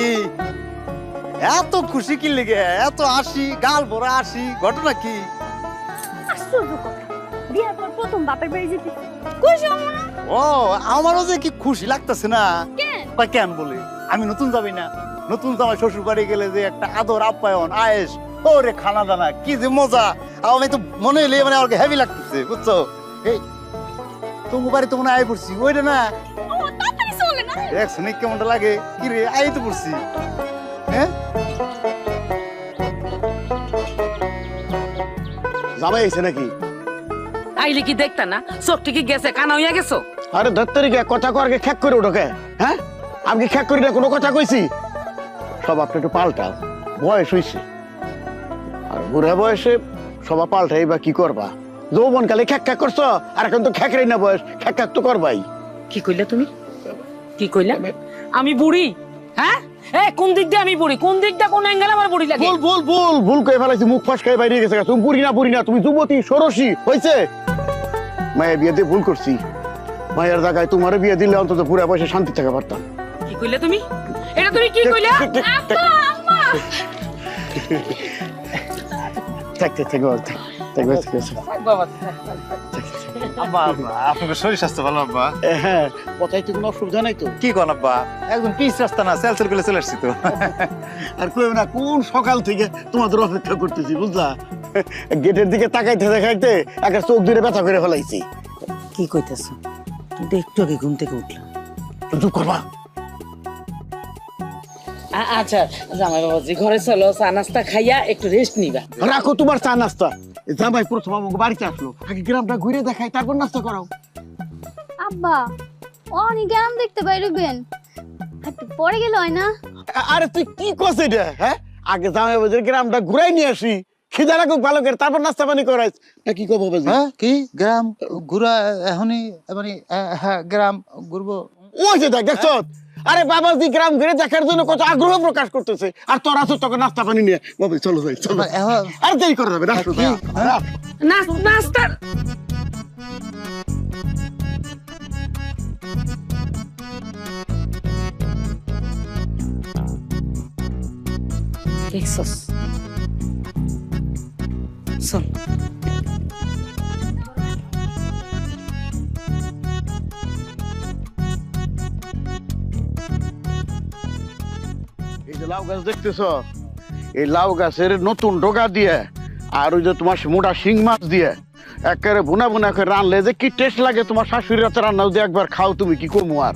কি এত খুশি কি লেগে? এত আসি গাল ভরা আসি ঘটনা কি? আশ্চর্য কথা। বিয়ার পর প্রথম বাপের বাড়ি যেতে। খুশি না? ও আমারও যে কি খুশি লাগতেছে না। কেন? বা কেন বলে? আমি নতুন যাবি না। নতুন জামাই শ্বশুর বাড়ি গেলে যে একটা আদর আপ্যায়ন আয়েস ওরে খানা দানা কি যে মজা। আমি তো মনে হইলে মানে আমার হেভি লাগতেছে বুঝছ? এই তোমার বাড়ি তো মনে আয় পড়ছি ওইটা না? ও তাড়াতাড়ি চলে না দেখছ নি কেমনটা লাগে? কি রে আই তো পড়ছি। হ্যাঁ? জামাই আইছে নাকি? আইলে কি দেখতা না? চোখটি কি গেছে কানা হইয়া গেছো? আরে গে কথা খ্যাক করে হ্যাঁ? আমি কি খ্যাক করি না কোনো কথা কইছি? সব আপনি একটু পাল্টাও বয়স হইছে। আর বুড়া বয়সে সবা পাল্টাই বা কি করবা? যৌবন কালে খ্যাক খ্যাক করছ আর এখন তো খ্যাকরাই না বয়স খ্যাক খ্যাক তো করবাই। কি কইলা তুমি? কি কইলা? আমি বুড়ি। হ্যাঁ? এ কোন দিক দিয়ে আমি বুড়ি? কোন দিকটা কোন অ্যাঙ্গেল আমার বুড়ি লাগে? ভুল ভুল ভুল ভুল করে ফেলাইছি মুখ ফসকাই বাইরে গেছে তুমি বুড়ি না বুড়ি না তুমি যুবতী ষোড়শী হয়েছে মায়ের বিয়ে দিয়ে ভুল করছি। মায়ের জায়গায় তোমার বিয়ে দিলে অন্তত পুরা বয়সে শান্তি থাকা পারতাম। কি কইলা তুমি? এটা তুমি কি কইলা? থাক থাক থাক থাক থাক। থাক থাক বাবা আব্বা আব্বা আপনার শরীর স্বাস্থ্য ভালো আব্বা? হ্যাঁ কথাই তো কোনো অসুবিধা নাই তো? কি কোন আব্বা? একদম পিস রাস্তা না সেলসেল করে চলে আসছি তো। আর কই না কোন সকাল থেকে তোমাদের অপেক্ষা করতেছি বুঝলা? গেটের দিকে তাকাইতে দেখাইতে একটা চোখ দূরে ব্যথা করে ফেলাইছি। কি কইতেছো? কিন্তু একটু আগে ঘুম থেকে উঠলাম চুপ করবা। আচ্ছা জামাই বাবাজি ঘরে চলো চা নাস্তা খাইয়া একটু রেস্ট নিবা। রাখো তোমার চা নাস্তা। জামাই প্রথম আমাকে বাড়িতে আসলো। আগে গ্রামটা ঘুরে দেখাই তারপর নাস্তা করাও। আব্বা অনেক গ্রাম দেখতে বাইরবেন একটু পরে গেলে হয় না? আরে তুই কি করছিস এটা হ্যাঁ? আগে জামাই বাজার গ্রামটা ঘুরাই নিয়ে আসি। খিদা রাখুক ভালো করে তারপর নাস্তা পানি করাইস। না কি কব হ্যাঁ? কি? গ্রাম ঘুরা এখনই মানে হ্যাঁ গ্রাম ঘুরবো। ওই যে দেখ দেখছ? আরে বাবা বাবাজি গ্রাম ঘুরে দেখার জন্য কত আগ্রহ প্রকাশ করতেছে। আর তোর আসো তোকে নাস্তা পানি নিয়ে। বাবা চলো যাই চলো। আর দেরি করে যাবে কি? নাস্তা দেখছস? চল লাউ গাছ দেখতেছ? এই লাউ গাছের নতুন ডগা দিয়ে আর ওই যে তোমার মোটা শিং মাছ দিয়ে একেবারে বোনা বুনা করে রানলে যে কি টেস্ট লাগে তোমার শাশুড়ি রাতে রান্না যদি একবার খাও তুমি, কি কমু আর?